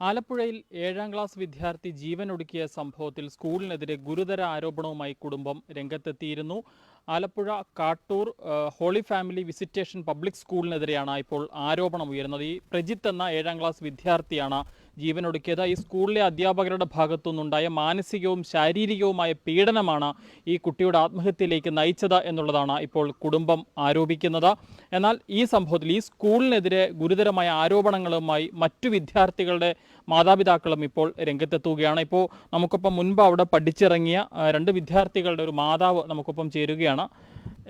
ആലപ്പുഴയിൽ ഏഴാം ക്ലാസ് വിദ്യാർത്ഥി ജീവൻ ഒടുക്കിയ സംഭവത്തിൽ സ്കൂളിനെതിരെ ഗുരുതര ആരോപണവുമായി കുടുംബം രംഗത്തെത്തിയിരുന്നു. Alappuzha Kattoor Holy Family Visitation Public സ്കൂളിനെതിരെയാണ് ഇപ്പോൾ ആരോപണം ഉയരുന്നത് ഈ പ്രജിത്ത് എന്ന ഏഴാം ക്ലാസ് വിദ്യാർത്ഥിയാണ് ജീവനൊടുക്കിയത്. ഈ സ്കൂളിലെ അധ്യാപകരുടെ ഭാഗത്തുനിന്നുണ്ടായ മാനസികവും ശാരീരികവുമായ പീഡനമാണ് ഈ കുട്ടിയുടെ ആത്മഹത്യയിലേക്ക് നയിച്ചത് എന്നുള്ളതാണ് ഇപ്പോൾ കുടുംബം ആരോപിക്കുന്നത്. എന്നാൽ ഈ സംഭവത്തിൽ ഈ സ്കൂളിനെതിരെ ഗുരുതരമായ ആരോപണങ്ങളുമായി മറ്റു വിദ്യാർത്ഥികളുടെ മാതാപിതാക്കളും ഇപ്പോൾ രംഗത്തെത്തുകയാണ്. ഇപ്പോൾ നമുക്കൊപ്പം മുൻപ് അവിടെ പഠിച്ചിറങ്ങിയ രണ്ട് വിദ്യാർത്ഥികളുടെ ഒരു മാതാവ് നമുക്കൊപ്പം ചേരുകയാണ്.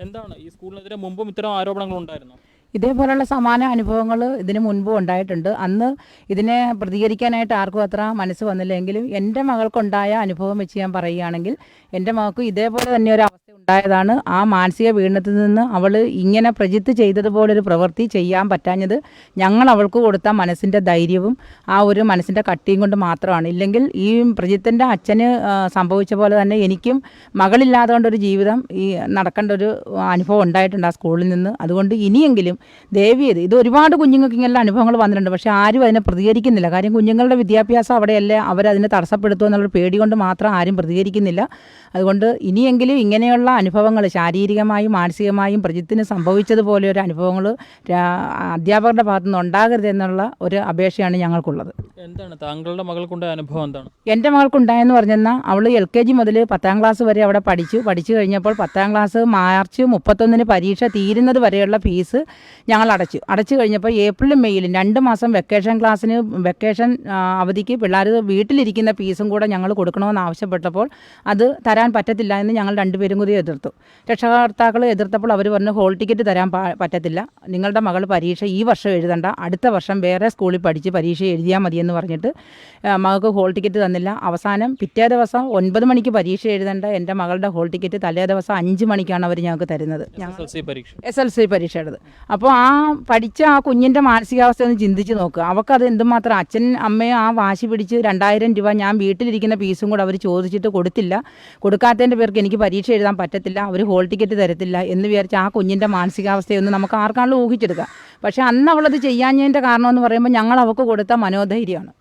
എന്താണ് ഈ സ്കൂളിനെതിരെ മുമ്പും ഇത്തരം ആരോപണങ്ങൾ ഉണ്ടായിരുന്നു ഇതേപോലുള്ള സമാന അനുഭവങ്ങൾ ഇതിനു മുൻപും ഉണ്ടായിട്ടുണ്ട്. അന്ന് ഇതിനെ പ്രതികരിക്കാനായിട്ട് ആർക്കും അത്ര മനസ്സ് വന്നില്ലെങ്കിലും എന്റെ മകൾക്കുണ്ടായ അനുഭവം വെച്ച് ഞാൻ പറയുകയാണെങ്കിൽ എന്റെ മകൾക്ക് ഇതേപോലെ തന്നെ ഒരു അവസ്ഥ ഉണ്ടായതാണ്. ആ മാനസിക പീഡനത്തിൽ നിന്ന് അവൾ ഇങ്ങനെ പ്രജിത്ത് ചെയ്തതുപോലൊരു പ്രവൃത്തി ചെയ്യാൻ പറ്റാഞ്ഞത് ഞങ്ങൾ അവൾക്ക് കൊടുത്ത മനസ്സിന്റെ ധൈര്യവും ആ ഒരു മനസ്സിന്റെ കട്ടിയും കൊണ്ട് മാത്രമാണ്. ഇല്ലെങ്കിൽ ഈ പ്രജിത്തിന്റെ അച്ഛന് സംഭവിച്ച പോലെ തന്നെ എനിക്കും മകളില്ലാതെ കൊണ്ടൊരു ജീവിതം ഈ നടക്കേണ്ട ഒരു അനുഭവം ഉണ്ടായിട്ടുണ്ട് ആ സ്കൂളിൽ നിന്ന്. അതുകൊണ്ട് ഇനിയെങ്കിലും ദയവ് ദേവിയത്. ഇത് ഒരുപാട് കുഞ്ഞുങ്ങൾക്ക് ഇങ്ങനെയുള്ള അനുഭവങ്ങൾ വന്നിട്ടുണ്ട്. പക്ഷേ ആരും അതിനെ പ്രതികരിക്കുന്നില്ല. കാര്യം കുഞ്ഞുങ്ങളുടെ വിദ്യാഭ്യാസം അവിടെയല്ലേ അവരതിനെ തടസ്സപ്പെടുത്തുക എന്നുള്ള പേടി കൊണ്ട് മാത്രം ആരും പ്രതികരിക്കുന്നില്ല. അതുകൊണ്ട് ഇനിയെങ്കിലും ഇങ്ങനെയുള്ള അനുഭവങ്ങൾ ശാരീരികമായും മാനസികമായും പ്രജിത്തിന് സംഭവിച്ചതുപോലെ ഒരു അനുഭവങ്ങൾ അധ്യാപകരുടെ ഭാഗത്തുനിന്ന് ഉണ്ടാകരുത് എന്നുള്ള ഒരു അപേക്ഷയാണ് ഞങ്ങൾക്കുള്ളത്. എന്താണ്? താങ്കളുടെ മകൾക്കുണ്ടായ അനുഭവം എന്താണ്? എന്റെ മകൾക്കുണ്ടായെന്ന് പറഞ്ഞെന്നാൽ അവൾ എൽ കെ ജി മുതൽ പത്താം ക്ലാസ് വരെ അവിടെ പഠിച്ചു. പഠിച്ചു കഴിഞ്ഞപ്പോൾ പത്താം ക്ലാസ് മാർച്ച് മുപ്പത്തൊന്നിന് പരീക്ഷ തീരുന്നത് വരെയുള്ള ഫീസ് ഞങ്ങൾ അടച്ചു അടച്ചു കഴിഞ്ഞപ്പോൾ ഏപ്രിലും മെയ്യിലും രണ്ട് മാസം വെക്കേഷൻ ക്ലാസ്സിന് വെക്കേഷൻ അവധിക്ക് പിള്ളേർ വീട്ടിലിരിക്കുന്ന ഫീസും കൂടെ ഞങ്ങൾ കൊടുക്കണമെന്ന് ആവശ്യപ്പെട്ടപ്പോൾ അത് തരാൻ പറ്റത്തില്ല എന്ന് ഞങ്ങൾ രണ്ടുപേരും കൂടി എതിർത്തു. രക്ഷകർത്താക്കൾ എതിർത്തപ്പോൾ അവർ പറഞ്ഞു ഹോൾ ടിക്കറ്റ് തരാൻ പറ്റത്തില്ല. നിങ്ങളുടെ മകൾ പരീക്ഷ ഈ വർഷം എഴുതണ്ട. അടുത്ത വർഷം വേറെ സ്കൂളിൽ പഠിച്ച് പരീക്ഷ എഴുതിയാൽ മതിയെന്ന് പറഞ്ഞിട്ട് മകൾക്ക് ഹോൾ ടിക്കറ്റ് തന്നില്ല. അവസാനം പിറ്റേ ദിവസം ഒൻപത് മണിക്ക് പരീക്ഷ എഴുതേണ്ട. എന്റെ മകളുടെ ഹോൾ ടിക്കറ്റ് തലേ ദിവസം അഞ്ച് മണിക്കാണ് അവർ ഞങ്ങൾക്ക് തരുന്നത്. ഞങ്ങൾ എസ് എൽ സി പരീക്ഷ എസ് എൽ സി പരീക്ഷയുടേത് അപ്പോൾ ആ പഠിച്ച ആ കുഞ്ഞിന്റെ മാനസികാവസ്ഥ ഒന്ന് ചിന്തിച്ച് നോക്കുക അവൾക്കത് എന്തുമാത്രം അച്ഛൻ അമ്മയും ആ വാശി പിടിച്ച് രണ്ടായിരം രൂപ ഞാൻ വീട്ടിലിരിക്കുന്ന ഫീസും കൂടെ അവർ ചോദിച്ചിട്ട് കൊടുത്തില്ല. കൊടുക്കാത്തതിന്റെ പേർക്ക് എനിക്ക് പരീക്ഷ എഴുതാൻ പറ്റത്തില്ല. അവർ ഹോൾ ടിക്കറ്റ് തരത്തില്ല എന്ന് വിചാരിച്ച് ആ കുഞ്ഞിന്റെ മാനസികാവസ്ഥയൊന്നും നമുക്ക് ആർക്കാണല്ലോ ഊഹിച്ചെടുക്കാം. പക്ഷേ അന്ന് അവളത് ചെയ്യാഞ്ഞതിന്റെ കാരണമെന്ന് പറയുമ്പോൾ ഞങ്ങൾ അവൾക്ക് കൊടുത്ത മനോധൈര്യമാണ്.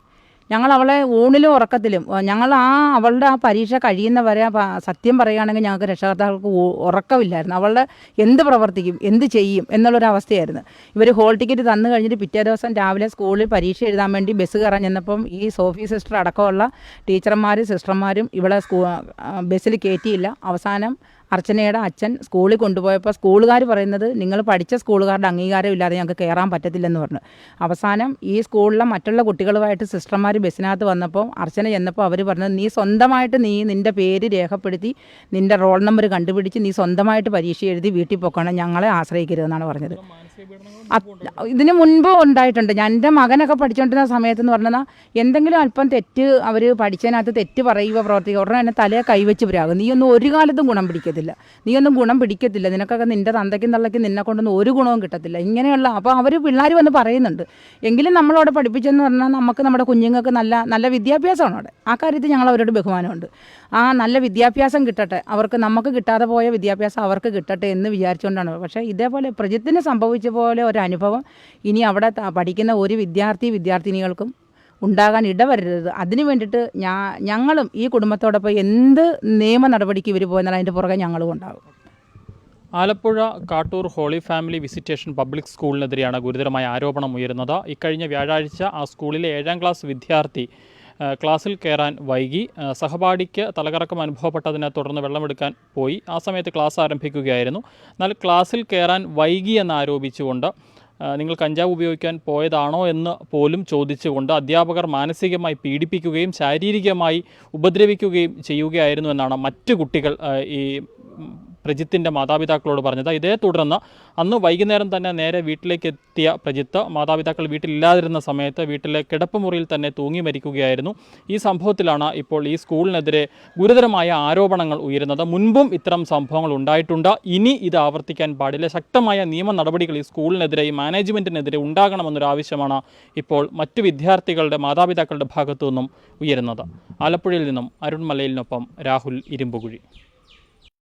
ഞങ്ങൾ അവളെ ഊണിലും ഉറക്കത്തിലും ഞങ്ങൾ ആ അവളുടെ ആ പരീക്ഷ കഴിയുന്നവരെ സത്യം പറയുകയാണെങ്കിൽ ഞങ്ങൾക്ക് രക്ഷകർത്താക്കൾക്ക് ഉറക്കമില്ലായിരുന്നു. അവളുടെ എന്ത് പ്രവർത്തിക്കും എന്ത് ചെയ്യും എന്നുള്ളൊരവസ്ഥയായിരുന്നു. ഇവർ ഹോൾ ടിക്കറ്റ് തന്നു കഴിഞ്ഞിട്ട് പിറ്റേ ദിവസം രാവിലെ സ്കൂളിൽ പരീക്ഷ എഴുതാൻ വേണ്ടി ബസ് കയറാൻ ചെന്നപ്പം ഈ സോഫി സിസ്റ്റർ അടക്കമുള്ള ടീച്ചർമാരും സിസ്റ്റർമാരും ഇവിടെ സ്കൂ ബസ്സിൽ കയറ്റിയില്ല അവസാനം അർച്ചനയുടെ അച്ഛൻ സ്കൂളിൽ കൊണ്ടുപോയപ്പോൾ സ്കൂളുകാർ പറയുന്നത് നിങ്ങൾ പഠിച്ച സ്കൂളുകാരുടെ അംഗീകാരം ഇല്ലാതെ ഞങ്ങൾക്ക് കയറാൻ പറ്റത്തില്ലെന്ന് പറഞ്ഞു. അവസാനം ഈ സ്കൂളിലെ മറ്റുള്ള കുട്ടികളുമായിട്ട് സിസ്റ്റർമാർ ബസ്സിനകത്ത് വന്നപ്പോൾ അർച്ചന ചെന്നപ്പോൾ അവർ പറഞ്ഞത് നീ സ്വന്തമായിട്ട് നീ നിന്റെ പേര് രേഖപ്പെടുത്തി നിന്റെ റോൾ നമ്പർ കണ്ടുപിടിച്ച് നീ സ്വന്തമായിട്ട് പരീക്ഷ എഴുതി വീട്ടിൽ പോക്കണം ഞങ്ങളെ ആശ്രയിക്കരുതെന്നാണ് പറഞ്ഞത്. ഇതിന് മുൻപ് ഉണ്ടായിട്ടുണ്ട്. ഞാൻ എന്റെ മകനൊക്കെ പഠിച്ചുകൊണ്ടിരുന്ന സമയത്ത് എന്ന് പറഞ്ഞാൽ എന്തെങ്കിലും അല്പം തെറ്റ് അവർ പഠിച്ചതിനകത്ത് തെറ്റ് പറയുക പ്രവർത്തിക്കുക ഉടനെ തന്നെ തലയെ കൈവച്ച് പ്രാകും. നീ ഒന്നും ഒരു കാലത്തും ഗുണം പിടിക്കത്തില്ല നീ ഒന്നും ഗുണം പിടിക്കത്തില്ല. നിനക്കൊക്കെ നിന്റെ തന്തയ്ക്കും തള്ളയ്ക്കും നിന്നെ കൊണ്ടൊന്നും ഒരു ഗുണവും കിട്ടത്തില്ല. ഇങ്ങനെയുള്ള അപ്പോൾ അവർ പിള്ളേർ വന്ന് പറയുന്നുണ്ട്. എങ്കിലും നമ്മളവിടെ പഠിപ്പിച്ചെന്ന് പറഞ്ഞാൽ നമുക്ക് നമ്മുടെ കുഞ്ഞുങ്ങൾക്ക് നല്ല നല്ല വിദ്യാഭ്യാസമാണ് അവിടെ. ആ കാര്യത്തിൽ ഞങ്ങൾ അവരോട് ബഹുമാനമുണ്ട്. ആ നല്ല വിദ്യാഭ്യാസം കിട്ടട്ടെ. അവർക്ക് നമുക്ക് കിട്ടാതെ പോയ വിദ്യാഭ്യാസം അവർക്ക് കിട്ടട്ടെ എന്ന് വിചാരിച്ചുകൊണ്ടാണ്. പക്ഷേ ഇതേപോലെ പ്രജിത്തിന് സംഭവിച്ച പോലെ ഒരു അനുഭവം ഇനി അവിടെ പഠിക്കുന്ന ഒരു വിദ്യാർത്ഥി വിദ്യാർത്ഥിനികൾക്കും ഉണ്ടാകാൻ ഇടവരരുത്. അതിനു വേണ്ടിയിട്ട് ഞാ ഞങ്ങളും ഈ കുടുംബത്തോടൊപ്പം എന്ത് നിയമ നടപടിക്ക് ഇവർ പോയെന്നാൽ അതിന്റെ പുറകെ ഞങ്ങളും ഉണ്ടാകും. Alappuzha Kattoor Holy Family Visitation Public സ്കൂളിനെതിരെയാണ് ഗുരുതരമായ ആരോപണം ഉയരുന്നത്. ഇക്കഴിഞ്ഞ വ്യാഴാഴ്ച ആ സ്കൂളിലെ ഏഴാം ക്ലാസ് വിദ്യാർത്ഥി ക്ലാസ്സിൽ കയറാൻ വൈകി. സഹപാഠിക്ക് തലകറക്കം അനുഭവപ്പെട്ടതിനെ തുടർന്ന് വെള്ളമെടുക്കാൻ പോയി. ആ സമയത്ത് ക്ലാസ് ആരംഭിക്കുകയായിരുന്നു. എന്നാൽ ക്ലാസ്സിൽ കയറാൻ വൈകി എന്ന് ആരോപിച്ചുകൊണ്ട് ആ, നിങ്ങൾ കഞ്ചാവ് ഉപയോഗിക്കാൻ പോയതാണോ എന്ന് പോലും ചോദിച്ചുകൊണ്ട് അധ്യാപകർ മാനസികമായി പീഡിപ്പിക്കുകയും ശാരീരികമായി ഉപദ്രവിക്കുകയും ചെയ്യുകയായിരുന്നു എന്നാണ് മറ്റ് കുട്ടികൾ ഈ പ്രജിത്തിന്റെ മാതാപിതാക്കളോട് പറഞ്ഞത്. ഇതേ തുടർന്ന് അന്ന് വൈകുന്നേരം തന്നെ നേരെ വീട്ടിലേക്ക് എത്തിയ പ്രജിത്ത് മാതാപിതാക്കൾ വീട്ടിലില്ലാതിരുന്ന സമയത്ത് വീട്ടിലെ കിടപ്പുമുറിയിൽ തന്നെ തൂങ്ങി മരിക്കുകയായിരുന്നു. ഈ സംഭവത്തിലാണ് ഇപ്പോൾ ഈ സ്കൂളിനെതിരെ ഗുരുതരമായ ആരോപണങ്ങൾ ഉയരുന്നത്. മുൻപും ഇത്തരം സംഭവങ്ങൾ ഉണ്ടായിട്ടുണ്ട്. ഇനി ഇത് ആവർത്തിക്കാൻ പാടില്ല. ശക്തമായ നിയമ നടപടികൾ ഈ സ്കൂളിനെതിരെ ഈ മാനേജ്മെന്റിനെതിരെ ഉണ്ടാകണമെന്നൊരു ആവശ്യമാണ് ഇപ്പോൾ മറ്റു വിദ്യാർത്ഥികളുടെ മാതാപിതാക്കളുടെ ഭാഗത്തു നിന്നും ഉയരുന്നത്. ആലപ്പുഴയിൽ നിന്നും അരുൺമലയിലിനൊപ്പം രാഹുൽ ഇരുമ്പുകുഴി.